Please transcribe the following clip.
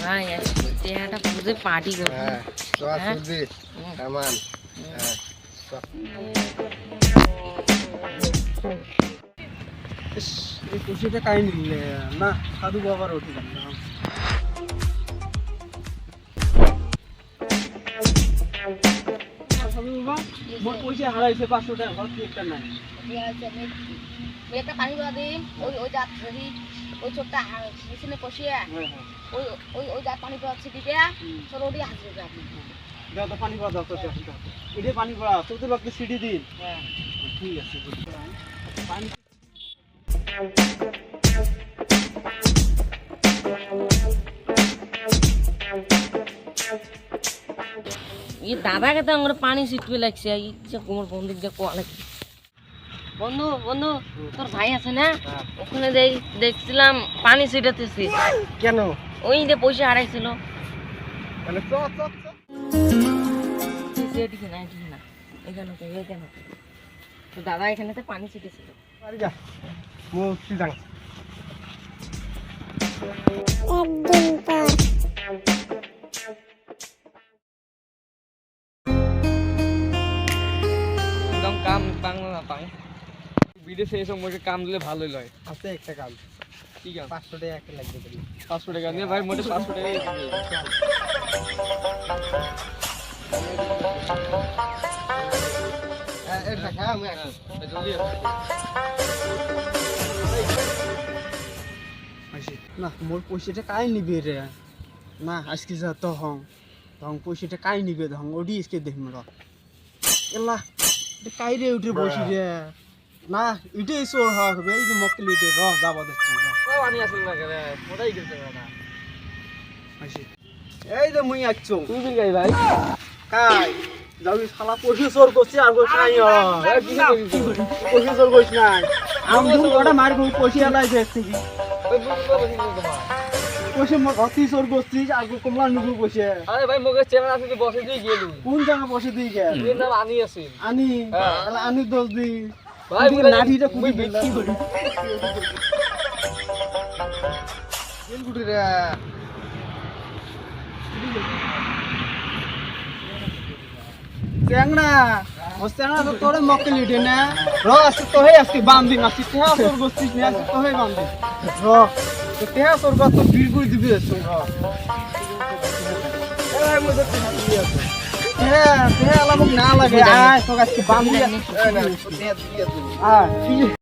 ভাই চেহারাটা পুরো পার্টি করবে হ্যাঁ হ্যাঁ? কামান হ্যাঁ এই না সাধু বাবার ওঠে মোর পয়সা হারাইছে পাঁচশো টাকা ঘর একটা নাই। একটা পানি দেওয়া দিন ওই ওই জাত ধরি ওই ছোটটা মেশিনে কষিয়ে হ্যাঁ হ্যাঁ। ওই ওই ওই জাত পানি দেওয়া ছিটি দিয়ে চলো ওটি হাসবে আপনি দাও তো পানি পড়া দাও তো এটা পানি পড়া চৌধুরী বাবকে সিটি দিন। হ্যাঁ। ঠিক আছে পানি ই দাদাকে তো আমার পানি ছিটবে লাগছে যে কোমর বন্ধু যে কোয়া লাগছে বন্ধু বন্ধু তোর ভাই আছে না? ওখানে দেখছিলাম পানি ছিটাতেছে। কেন? ওই যে পয়সা হারাইছিল। তাহলে চ চ চ। এদিকে না এদিকে না। এখানে তো এখানে তো। তো দাদা এখানেতে পানি ছিটেছিল। যা। একদম বিদেশে এসব মোটে কাম দিলে ভালোই লয়। আছে একটা কাম ঠিক আছে পাঁচশো টাকা একটা লাগবে করি পাঁচশো টাকা। নিয়ে ভাই মোটে পাঁচশো টাকা হ্যাঁ আসি না মোর পয়সাটা কাই নিবে রে? না আজকে যা তো হং। তখন পয়সাটা কাই নিবে? তখন ওডি আজকে দেখম র। এলা কাই রে উঠে বসি রে? না এটাই চোর হওয়া হবে এই যে মক্কেল উঠে র যাব দেখছ আসল না কেন মোটাই গেছে না এই যে মুই আছো তুই গাই ভাই। কাই? যাবি শালা পয়সা চোর করছি আর কইছ নাই পয়সা চোর কইছ নাই। আমি তুমি কটা মার গো পয়সা এলাই দেখছি মোর অতি চোর আর কমলা নুকু আরে ভাই মোকে চেনা আছে তুই বসে দিয়ে গেলু কোন জায়গা বসে নাম আনি আছিল। আনি হ্যাঁ। আনি দোষ দি ভাই লাঠিটা মুই বিক্রি করি গুটি রে। চ্যাংড়া ও চ্যাংড়া তো তোরে মক্কে লিটে না। র আজকে তো হে আজকে বাম দিন আজকে তেহা তোর গোষ্ঠী নিয়ে তো হে বাম দিন র তো গা তো দিবি র। দিয়ে আছে না লাগে। আয় তো দিয়া দিয়া আয়